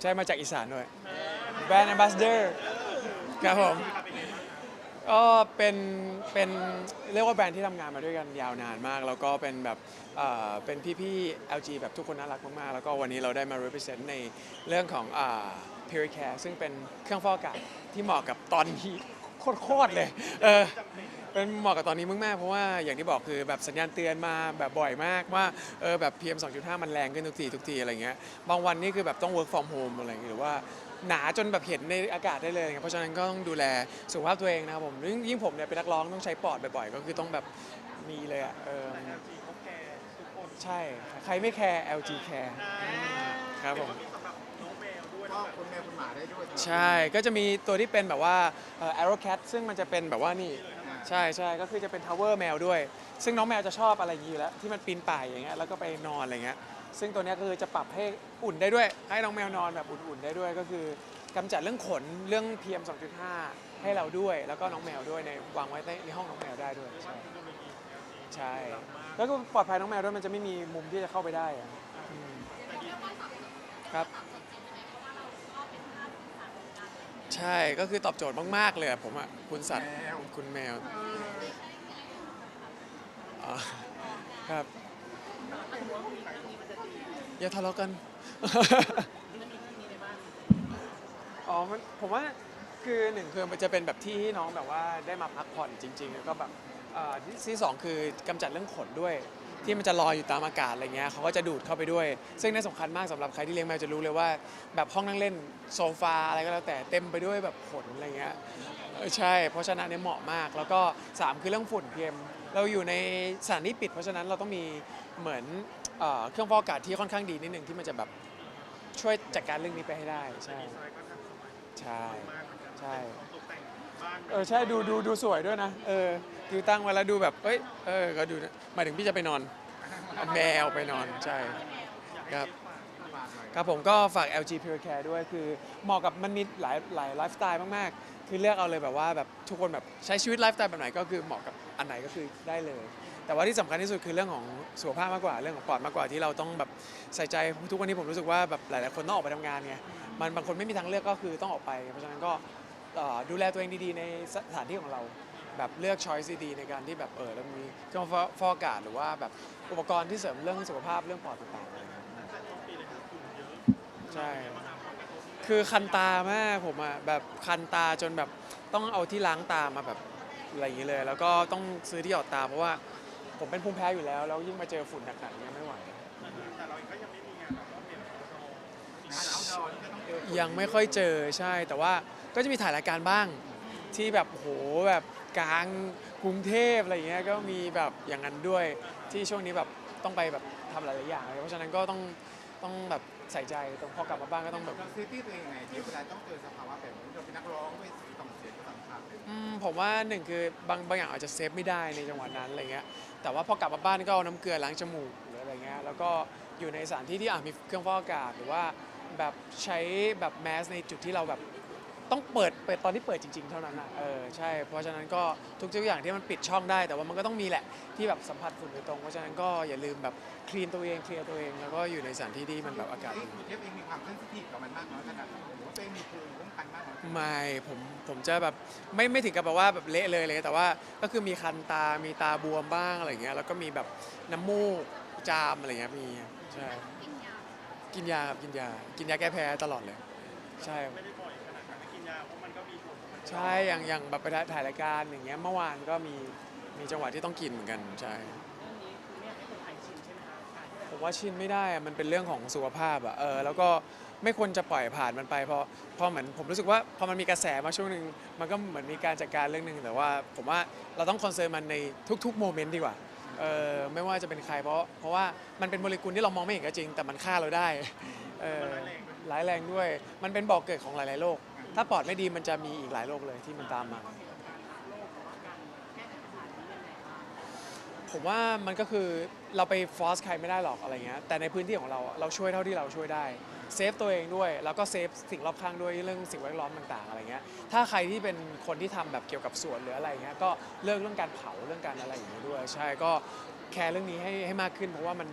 ใช่มาจากอีสานด้วยแบรนด์ ambassador ครับผมก็เป็นเป็นเรียกว่าแบรนด์ที่ทำงานมาด้วยกันยาวนานมาก แล้วก็เป็นแบบเอ่อเป็นพี่ๆ LG แบบทุกคนน่ารักมากๆ แล้วก็วันนี้เราได้มา represent ในเรื่องของอ่า Pure Care ซึ่งเป็นเครื่องฟอกอากาศที่เหมาะกับตอนนี้โคตรๆเลยเออ เป็นเหมาะกับตอนนี้มากๆเพราะว่าอย่างที่บอกคือแบบสัญญาณเตือนมาแบบบ่อยมากว่าเออแบบ PM 2.5 มันแรงขึ้นทุกทีทุกทีอะไรเงี้ยบางวันนี่คือแบบต้อง work from home อะไรอย่างเงี้ยหรือว่าหนาจนแบบเห็นในอากาศได้เลยไงเพราะฉะนั้นก็ต้องดูแลสุขภาพตัวเองนะครับผมยิ่งยิ่งผมเนี่ยเป็นนักร้องต้องใช้ปอดบ่อยๆ ก็คือต้องแบบมีเลยอะเออใช่ใครไม่แคร์ LG แคร์ครับผมก็คุณแม่คุณหมาได้ด้วยใช่ก็จะมีตัวที่เป็นแบบว่าเอ่อ Arrow Cat ซึ่งมันจะเป็นแบบว่านี่ ใช่ใช่ก็คือจะเป็น Tower แมวด้วย ซึ่งน้องแมวจะชอบอะไรอย่างนี้อยู่แล้ว ที่มันปีนป่ายอย่างเงี้ยแล้วก็ไปนอนอะไรเงี้ยซึ่งตัวเนี้ยก็คือจะปรับให้อุ่นได้ด้วย ให้น้องแมวนอนแบบอุ่นๆได้ด้วย ก็คือกำจัดเรื่องขนเรื่อง PM 2.5 ให้เราด้วย แล้วก็น้องแมวด้วยในวางไว้ในห้องน้องแมวได้ด้วยใช่ใช่แล้วก็ปลอดภัยน้องแมวด้วยมันจะไม่มีมุมที่จะเข้าไปได้อะอืมครับ ใช่ก็คือตอบโจทย์มาก ๆ เลยอะผมอะคุณสัตว์คุณแมวอ๋อครับ อย่าทะเลาะกัน อ๋อมันผมว่าคือหนึ่งคือมันจะเป็นแบบที่น้องแบบว่าได้มาพักผ่อนจริง ๆ แล้วก็แบบเอ่อที่ที่สองคือกำจัดเรื่องขนด้วย ที่มันจะลอยอยู่ตามอากาศอะไรเงี้ยเขาก็จะดูดเข้าไปด้วย ซึ่งน่าสำคัญมากสำหรับใครที่เลี้ยงแมวจะรู้เลยว่า แบบห้องนั่งเล่นโซฟาอะไรก็แล้วแต่เต็มไปด้วยแบบขนอะไรเงี้ยเออใช่ เพราะฉะนั้นเนี่ยเหมาะมาก แล้วก็สามคือเรื่องฝุ่นเพียมเราอยู่ในสถานที่ปิด เพราะฉะนั้นเราต้องมีเหมือนเอ่อเครื่องฟอกอากาศที่ค่อนข้างดีนิดนึงที่มันจะแบบช่วยจัดการเรื่องนี้ไปให้ได้ใช่ ใช่ใช่เออใช่ดูดูดูสวยด้วยนะเออคือตั้งไว้แล้วดูแบบเอ้ยเออก็ดูนะหมายถึงพี่จะไปนอนเอาแมวไปนอนใช่ครับครับผมก็ฝาก LG Pure Care ด้วยคือเหมาะกับมันมีหลายหลายไลฟ์สไตล์มากๆ คือเลือกเอาเลยแบบว่าแบบทุกคนแบบใช้ชีวิตไลฟ์สไตล์แบบไหนก็คือเหมาะกับอันไหนก็คือได้เลย แต่ว่าที่สำคัญที่สุดคือเรื่องของสุขภาพมากกว่าเรื่องของปอดมากกว่าที่เราต้องแบบใส่ใจทุกวันนี้ผมรู้สึกว่าแบบหลาย ๆ คนต้องออกไปทำงานไงมันบางคนไม่มีทางเลือกก็คือต้องออกไป เพราะฉะนั้นก็ดูแลตัวเองดี ๆ ในสถานที่ของเราแบบเลือกช้อยส์ดีๆในการที่แบบเออแล้วมีเครื่องฟอกอากาศหรือว่าแบบอุปกรณ์ที่เสริมเรื่องสุขภาพเรื่องปอดต่างๆใช่ คือคันตามากผมอะแบบคันตาจนแบบต้องเอาที่ล้างตามาแบบอะไรอย่างเงี้ยเลย แล้วก็ต้องซื้อที่หยอดตาเพราะว่า ผมเป็นภูมิแพ้อยู่แล้ว แล้วยิ่งมาเจอฝุ่นหนักๆเนี้ยไม่ไหวงานเอาดอที่ก็ต้องเจอยังไม่ค่อยเจอใช่ แต่ว่าก็จะมีถ่ายรายการบ้างที่แบบโหแบบกลางกรุงเทพอะไรอย่างเงี้ยก็มีแบบอย่างนั้นด้วยที่ช่วงนี้แบบต้องไปแบบทำหลายๆอย่างเพราะฉะนั้นก็ต้องต้องแบบใส่ใจตรงพอกลับมาบ้านก็ต้องแบบ เราเซฟตี้ตัวเองไงที่เวลาต้องเจอสภ ผมว่าหนึ่งคือบางบางอย่างอาจจะเซฟไม่ได้ในจังหวะนั้นอะไรเงี้ยแต่ว่าพอกลับมาบ้านก็เอาน้ำเกลือล้างจมูกหรืออะไรเงี้ยแล้วก็อยู่ในสถานที่ที่อะมีเครื่องฟอกอากาศหรือว่าแบบใช้แบบแมสในจุดที่เราแบบ ต้องเปิดเปิดตอนที่เปิดจริง ๆ เท่านั้นอะเออใช่ เพราะฉะนั้นก็ทุกๆอย่างที่มันปิดช่องได้ แต่ว่ามันก็ต้องมีแหละที่แบบสัมผัสฝุ่นโดยตรง เพราะฉะนั้นก็อย่าลืมแบบคลีนตัวเองเคลียร์ตัวเอง แล้วก็อยู่ในสถานที่ที่มันแบบอากาศเอ๊ะดีคุณเทปเองมีความเซนซิทีฟกับมันมากน้อยขนาดไหนหรือว่าตัวเองมีภูมิคุ้มกันมากน้อยขนาดไหน ไม่ผมผมจะแบบไม่ไม่ถึงกับแบบว่าแบบเละเลยเลย แต่ว่าก็คือมีคันตา มีตาบวมบ้างอะไรอย่างเงี้ย แล้วก็มีแบบน้ำมูกจามอะไรเงี้ยมีใช่กินยาครับกินยา กินยาแก้แพ้ตลอดเลย ใช่ไม่ได้ ใช่อย่างอย่างแบบไปถ่ายรายการอย่างเงี้ยเมื่อวานก็มีมีจังหวะที่ต้องกินเหมือนกันใช่ผมว่าชินไม่ได้อะมันเป็นเรื่องของสุขภาพอะเออแล้วก็ไม่ควรจะปล่อยผ่านมันไปเพราะเพราะเหมือนผมรู้สึกว่าพอมันมีกระแสมาช่วงหนึ่งมันก็เหมือนมีการจัดการเรื่องหนึ่งแต่ว่าผมว่าเราต้องคอนเซิร์นมันในทุกๆโมเมนต์ดีกว่าเออไม่ว่าจะเป็นใครเพราะเพราะว่ามันเป็นโมเลกุลที่เรามองไม่เห็นก็จริง แต่มันฆ่าเราได้เออร้ายแรงด้วย มันเป็นบ่อกเกิดของหลายๆโรค ถ้าปอดไม่ดีมันจะมีอีกหลายโรคเลยที่มันตามมา ผมว่ามันก็คือเราไปฟอสใครไม่ได้หรอกอะไรเงี้ยแต่ในพื้นที่ของเราอะเราช่วยเท่าที่เราช่วยได้เซฟตัวเองด้วยแล้วก็เซฟสิ่งรอบข้างด้วยเรื่องสิ่งแวดล้อมต่างๆอะไรเงี้ยถ้าใครที่เป็นคนที่ทำแบบเกี่ยวกับสวนหรืออะไรเงี้ยก็เลิกเรื่องการเผาเรื่องการอะไรอย่างเงี้ยด้วย ใช่ก็แคร์เรื่องนี้ให้ให้มากขึ้นเพราะว่ามัน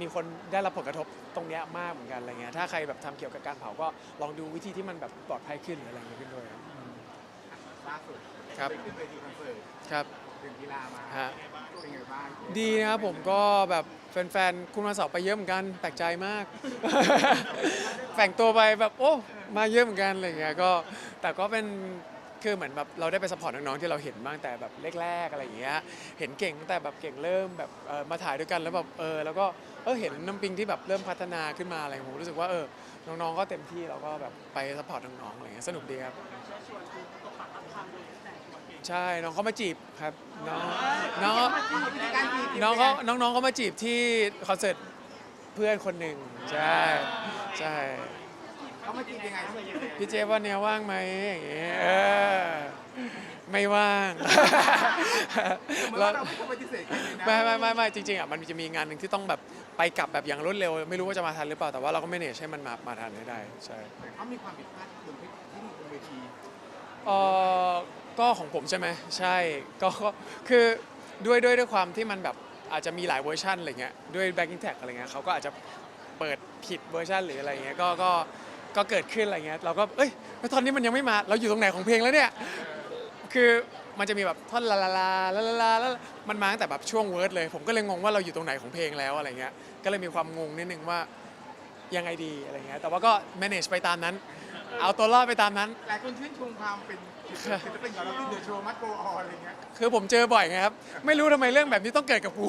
มีคนได้รับผลกระทบตรงเนี้ยมากเหมือนกันอะไรเงี้ยถ้าใครแบบทำเกี่ยวกับการเผาก็ลองดูวิธีที่มันแบบปลอดภัยขึ้นหรืออะไรเงี้ยขึ้นด้วยครับอืมล่าสุดครับ ไปขึ้นเวทีคอนเสิร์ตครับ ถึงกีฬามาฮะ เป็นไงบ้างดีนะครับผมก็แบบแฟนๆ คุณมาสอบไปเยอะเหมือนกันแปลกใจมากแฝงตัวไปแบบโอ้มาเยอะเหมือนกันอะไรเงี้ยก็แต่ก็เป็น คือเหมือนแบบเราได้ไปสปอร์ตน้องๆที่เราเห็นบ้างแต่แบบแรกๆอะไรอย่างเงี้ยเห็นเก่งตั้งแต่แบบเก่งเริ่มแบบมาถ่ายด้วยกันแล้วแบบเออแล้วก็เออเห็นน้ำปิงที่แบบเริ่มพัฒนาขึ้นมาอะไรผมรู้สึกว่าเออน้องๆก็เต็มที่เราก็แบบไปสปอร์ตน้องๆอะไรเงี้ยสนุกดีครับใช่น้องเขามาจีบครับน้องน้องน้องเขาน้องๆเขามาจีบที่คอนเสิร์ตเพื่อนคนหนึ่งใช่ใช่ เขามาจีบยังไงพี่เจฟวันเนี้ยว่างไหมอย่างเงี้ยเออไม่ว่าง เหมือนแล้วว่าเราไม่ควรปฏิเสธกันเลยนะไม่ไม่ไม่ไม่จริงๆอะมันจะมีงานหนึ่งที่ต้องแบบไปกลับแบบอย่างรวดเร็ว ไม่รู้ว่าจะมาทันหรือเปล่าแต่ว่าเราก็ไม่เนชให้มันมามาทันให้ได้ใช่แต่เขามีความผิดพลาดบนที่ที่บนเวทีเออก็ของผมใช่ไหมใช่ก็ก็คือด้วยด้วยด้วยความที่มันแบบอาจจะมีหลายเวอร์ชันอะไรเงี้ยด้วย backing tag อะไรเงี้ยเขาก็อาจจะเปิดผิดเวอร์ชันหรืออะไรเงี้ยก็ก็ ก็เกิดขึ้นอะไรเงี้ยเราก็เอ้ยแล้วตอนนี้มันยังไม่มาเราอยู่ตรงไหนของเพลงแล้วเนี่ยคือมันจะมีแบบท่อนลาลาลาลาลาลาแล้วมันมาตั้งแต่แบบช่วงเวิร์ดเลย ผมก็เลยงงว่าเราอยู่ตรงไหนของเพลงแล้วอะไรเงี้ยก็เลยมีความงงนิดนึงว่ายังไงดีอะไรเงี้ยแต่ว่าก็ manage ไปตามนั้น เอาตัวรอดไปตามนั้น หลายคนชื่นชมความเป็นศิลปินของเราที่เดอะโชว์มัดโกออนอะไรเงี้ยคือผมเจอบ่อยไงครับไม่รู้ทำไมเรื่องแบบนี้ต้องเกิดกับกู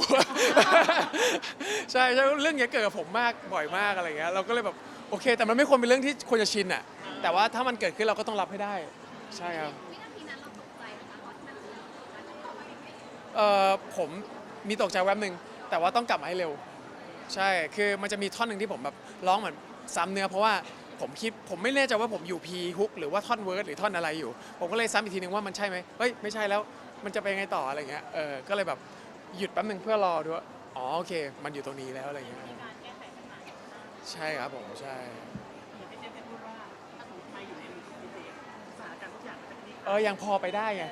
ใช่ใช่เรื่องเนี้ยเกิดกับผมมากบ่อยมากอะไรเงี้ยเราก็เลยแบบ โอเค แต่มันไม่ควรเป็นเรื่องที่ควรจะชินอะ แต่ว่าถ้ามันเกิดขึ้นเราก็ต้องรับให้ได้ ใช่ครับวินาทีนั้นเราตกใจนะคะก่อนที่มันเกิดการต่อผมมีตกใจแวบหนึ่งแต่ว่าต้องกลับมาให้เร็ว ใช่ คือมันจะมีท่อนหนึ่งที่ผมแบบร้องเหมือนซ้ำเนื้อเพราะว่าผมคิดผมไม่แน่ใจว่าผมอยู่พีฮุกหรือว่าท่อนเวิร์ดหรือท่อนอะไรอยู่ ผมก็เลยซ้ำอีกทีนึงว่ามันใช่ไหมเฮ้ยไม่ใช่แล้วมันจะไปยังไงต่ออะไรเงี้ยเออก็เลยแบบหยุดแป๊บหนึ่งเพื่อรอดูว่าอ๋อโอเค มันอยู่ตรงนี้แล้วอะไรเงี้ย ใช่ครับผมใช่เออยังพอไปได้ไง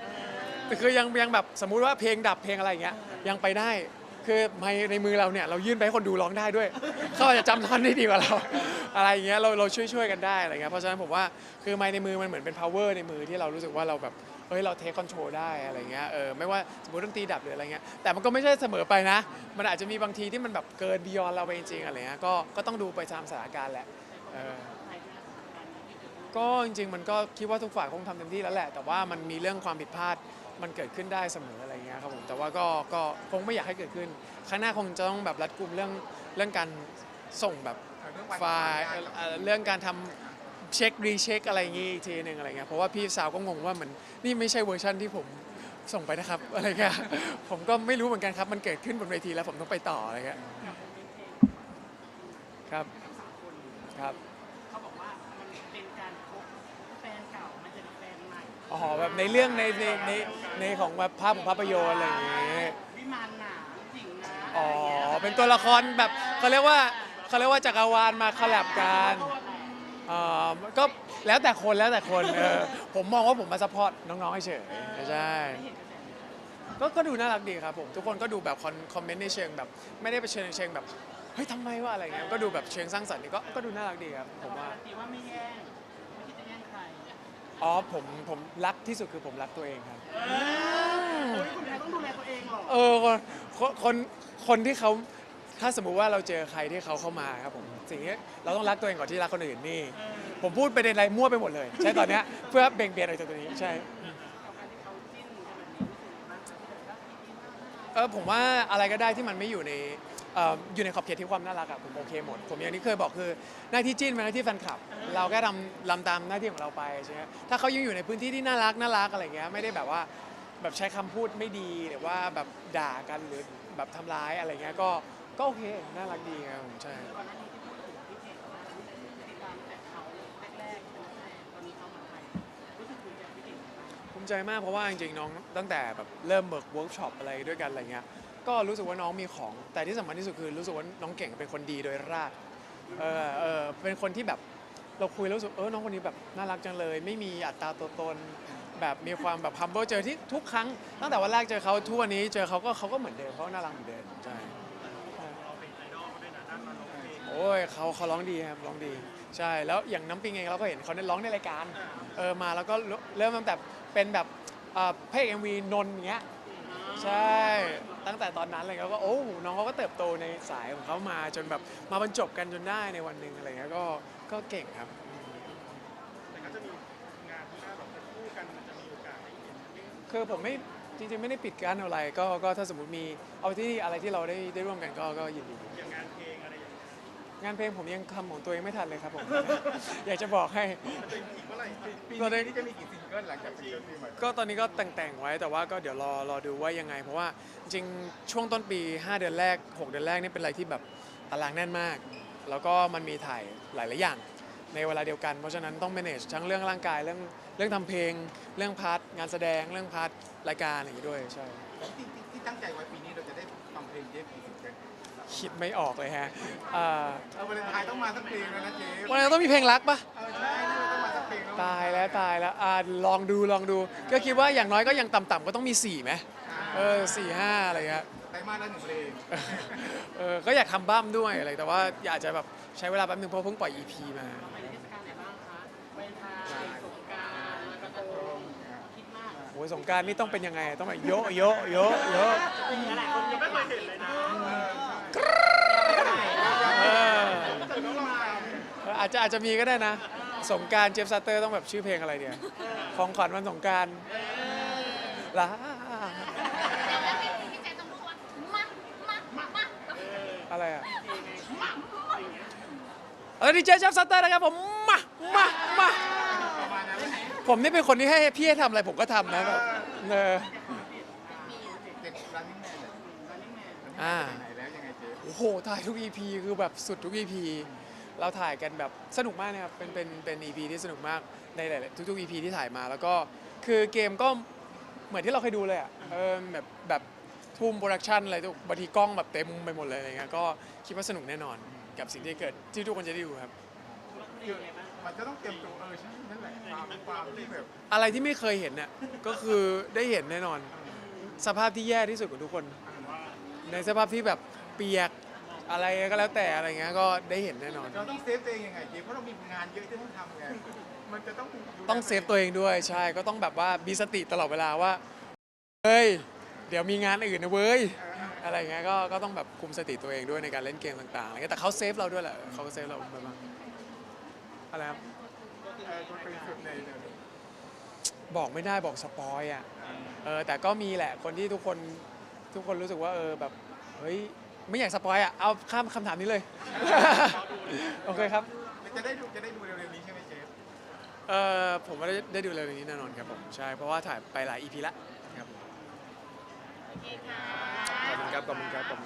แต่คือยังยังแบบสมมุติว่าเพลงดับเพลงอะไรเงี้ยยังไปได้ คือไมค์ในมือเราเนี่ยเรายื่นไปให้คนดูร้องได้ด้วย เขาอาจจะจำท่อนได้ดีกว่าเรา อะไรอย่างเงี้ยเราเราช่วยช่วยๆกันได้อะไรเงี้ยเพราะฉะนั้นผมว่าคือไมค์ในมือมันเหมือนเป็น power ในมือที่เรารู้สึกว่าเราแบบเฮ้ยเราเทคคอนโทรลได้อะไรเงี้ยเออไม่ว่าสมมติดนตรีดับหรืออะไรเงี้ยแต่มันก็ไม่ใช่เสมอไปนะ มันอาจจะมีบางทีที่มันแบบเกิน beyond เราไปจริงๆอะไรเงี้ยก็ก็ต้องดูไปตามสถานการณ์แหละเออก็จริงๆมันก็คิดว่าทุกฝ่ายคงทำเต็มที่แล้วแหละ แต่ว่ามันมีเรื่องความผิดพลาดมันเกิดขึ้นได้เสมออะไรเงี้ยครับผมแต่ว่าก็ก็คงไม่อยากให้เกิดขึ้นครั้งหน้าคงจะต้องแบบรัดกุมเรื่องเรื่องการส่งแบบไฟล์เอ่อเอ่อเรื่องการทำ เช็ครีเช็คอะไรอย่างงี้อีกทีหนึ่งอะไรเงี้ยเพราะว่าพี่สาวก็งงว่าเหมือนนี่ไม่ใช่เวอร์ชันที่ผมส่งไปนะครับอะไรเงี้ยผมก็ไม่รู้เหมือนกันครับ มันเกิดขึ้นบนเวทีแล้วผมต้องไปต่ออะไรเงี้ยครับครับเขาบอกว่ามันเป็นการพบแฟนเก่ามาเจอกับแฟนใหม่อ๋อแบบในเรื่องในในในในของแบบภาพของภาพยนตร์อะไรอย่างงี้วิมานหนามจริงนะอ๋อเป็นตัวละครแบบเขาเรียกว่าเขาเรียกว่าจักรวาลมาคอลแลบกัน อ่าก็แล้วแต่คนแล้วแต่คนเออผมมองว่าผมมาซัพพอร์ตน้องๆเฉยๆใช่ ก็ก็ดูน่ารักดีครับผม ทุกคนก็ดูแบบคอนคอมเมนต์ในเชิงแบบ ไม่ได้ไปเชิงเชิงแบบเฮ้ยทำไมวะอะไรเงี้ยก็ดูแบบเชิงสร้างสรรค์นี่ก็ก็ดูน่ารักดีครับผมว่าการันตีว่าไม่แย่งไม่คิดจะแย่งใครอ๋อผมผมรักที่สุดคือผมรักตัวเองครับ โอ้ยคุณแม่ต้องดูแลตัวเองเหรอเออคนคนคนคนที่เขา ถ้าสมมุติว่าเราเจอใครที่เขาเข้ามาครับผมสิ่งที่เราต้องรักตัวเองก่อนที่รักคนอื่นนี่ ผมพูดไปในอะไรมั่วไปหมดเลย ใช่ตอนเนี้ยเพื่อเบ่งเบนอะไรจากตัวนี้ใช่กับการที่เขาจิ้นกันแบบนี้รู้สึกว่าแบบว่าดีมากเออผมว่าอะไรก็ได้ที่มันไม่อยู่ในเอ่ออยู่ในขอบเขตที่ความน่ารักอะผมโอเคหมด ผมอย่างที่เคยบอกคือหน้าที่จิ้นเป็นหน้าที่แฟนคลับ เราแค่ทำลำตามหน้าที่ของเราไปใช่ไหมถ้าเขายังอยู่ในพื้นที่ที่น่ารักน่ารักอะไรเงี้ยไม่ได้แบบว่าแบบใช้คำพูดไม่ดีหรือว่าแบบด่ากันหรือแบบทำร้ายอะไรเงี้ยก็ ก็โอเค น่ารักดีครับผมใช่ ก่อนหน้านี้ที่พูดถึงพี่เก่งว่าติดตามแต่เขาแรกๆเป็นแรกตอนนี้เขามาไทยรู้สึกภูมิใจพี่เก่งมากภูมิใจมากเพราะว่าจริงๆน้องตั้งแต่แบบเริ่มเบิกเวิร์กช็อปอะไรด้วยกันอะไรเงี้ย ก็รู้สึกว่าน้องมีของ แต่ที่สำคัญที่สุดคือรู้สึกว่าน้องเก่งเป็นคนดีโดยราก เออเออเป็นคนที่แบบเราคุยแล้วรู้สึกเออน้องคนนี้แบบน่ารักจังเลย ไม่มีอัตราตัวตน แบบมีความแบบ humble เจอที่ทุกครั้งตั้งแต่วันแรกเจอเขาทุกวันนี้เจอเขาก็เขาก็เหมือนเดิมเขาก็น่ารักเหมือนเดิมใช่ โอ้ยเขาเขาร้องดีครับร้องดีใช่แล้วอย่างน้ำปิงเองเราก็เห็นเขาได้ร้องในรายการเออมาแล้วก็เริ่มตั้งแต่เป็นแบบเอ่อพระเอกเอ็มวีนนท์อย่างเงี้ยใช่ตั้งแต่ตอนนั้นเลยเขาก็โอ้น้องเขาก็เติบโตในสายของเขามาจนแบบมาบรรจบกันจนได้ในวันหนึ่งอะไรเงี้ยก็ก็เก่งครับแต่ก็จะมีงานที่หน้าแบบคู่กันมันจะมีโอกาสได้เห็นเรื่องคือผมไม่จริงๆไม่ได้ปิดกั้นอะไรก็ก็ถ้าสมมติมีเอาที่อะไรที่เราได้ได้ร่วมกันก็ก็ยินดีอย่างงานเพลงอะไรอย่างเงี้ย งานเพลงผมยังทำของตัวเองไม่ทันเลยครับผม อยากจะบอกให้มันจะอีกเมื่อไหร่ครับปีตอนนี้นี้จะมีกี่ซิงเกิลหลังจากซิงเกิลปีใหม่ก็ตอนนี้ก็แต่งๆไว้แต่ว่าก็เดี๋ยวรอรอดูว่ายังไง เพราะว่าจริงๆช่วงต้นปี 5 เดือนแรก 6 เดือนแรกนี่เป็นอะไรที่แบบตารางแน่นมาก แล้วก็มันมีถ่ายหลายๆอย่าง ในเวลาเดียวกัน เพราะฉะนั้นต้อง manage ทั้งเรื่องร่างกายเรื่องเรื่องทำเพลง เรื่องพาร์ทงานแสดงเรื่องพาร์ทรายการอะไรอย่างงี้ด้วยใช่ที่ที่ที่ตั้งใจไว้ปีนี้เราจะได้ฟังเพลงเจฟกี่ซิงเกิล คิดไม่ออกเลยฮะอ่าเอาวาเลนไทน์ต้องมาสักเพลงแล้วนะเจฟวันนี้ต้องมีเพลงรักปะเออใช่นี่มันต้องมาสักเพลงแล้วตายแล้วตายแล้วอ่าลองดูลองดู ก็คิดว่าอย่างน้อยก็ยังต่ำๆก็ต้องมี4ไหมเออสี่ห้าอะไรเงี้ย ไตรมาสละหนึ่งเพลงเออก็อยากทำบ้ามด้วยอะไร แต่ว่าอยากจะแบบใช้เวลาแป๊บนึงเพราะเพิ่งปล่อย EP มาไปเทศกาลไหนบ้างคะวาเลนไทน์สงกรานต์ลอยกระทงคิดมากโอ้ยสงกรารนี่ต้องเป็นยังไง ต้องแบบโยะโยะโยะโยะ หลายคนยังไม่เคยเห็นเลยนะ เออแต่ต้องลองตามเอออาจจะอาจจะมีก็ได้นะ สงกรารเจฟซัตเตอร์ต้องแบบชื่อเพลงอะไรเดียวของขวัญวันสงกรารลาแล้วพี่พี่เจต้องพูดว่ามามามามาอะไรอะเออดีเจเจฟซัตเตอร์นะครับผม มา มา มาประมาณนั้นไหมผมนี่เป็นคนที่ให้พี่ให้ทำอะไรผมก็ทำนะแบบเออเด็กรันนิ่งแมนเนี่ยอ่า โอ้โหถ่ายทุก EP คือแบบสุดทุก EP เราถ่ายกันแบบสนุกมากนะครับ เป็นเป็นเป็น EP ที่สนุกมากในหลายๆทุกๆ EP ที่ถ่ายมาแล้วก็คือเกมก็เหมือนที่เราเคยดูเลยอะเออแบบแบบทุ่มโปรดักชันอะไรทุกบางทีกล้องแบบเต็มไปหมดเลยอะไรเงี้ยก็คิดว่าสนุกแน่นอนกับสิ่งที่เกิดที่ทุกคนจะได้ดูครับ คือมันจะต้องเตรียมตัวเออใช่นั่นแหละความความที่แบบอะไรที่ไม่เคยเห็นเนี่ยก็คือได้เห็นแน่นอน สภาพที่แย่ที่สุดของทุกคน ในสภาพที่แบบเปียก อะไรก็แล้วแต่อะไรเงี้ยก็ได้เห็นแน่นอน เราต้องเซฟตัวเองยังไงเจฟเพราะเรามีงานเยอะที่ต้องทำไงมันจะต้องดูแลต้องเซฟตัวเองด้วยใช่ก็ต้องแบบว่ามีสติตลอดเวลาว่าเฮ้ยเดี๋ยวมีงานอื่นนะเว้ยอะไรเงี้ยก็ก็ต้องแบบคุมสติตัวเองด้วยในการเล่นเกมต่างๆอะไรเงี้ยแต่เขาเซฟเราด้วยแหละเขาก็เซฟเราไปมากอะไรครับเออตัวเป็นสุดเลยเนี่ยบอกไม่ได้บอกสปอยอะเออแต่ก็มีแหละคนที่ทุกคนทุกคนรู้สึกว่าเออแบบเฮ้ย ไม่อยากสปอยอะ เอาข้ามคำถามนี้เลย โอเคครับ จะได้ดูจะได้ดูเร็วๆนี้ใช่ไหมเจฟเออผมว่าได้ได้ดูเร็วๆนี้แน่นอนครับผม ใช่ เพราะว่าถ่ายไปหลาย EP ละครับโอเคค่ะ ขอบคุณครับ ขอบคุณครับขอบคุณ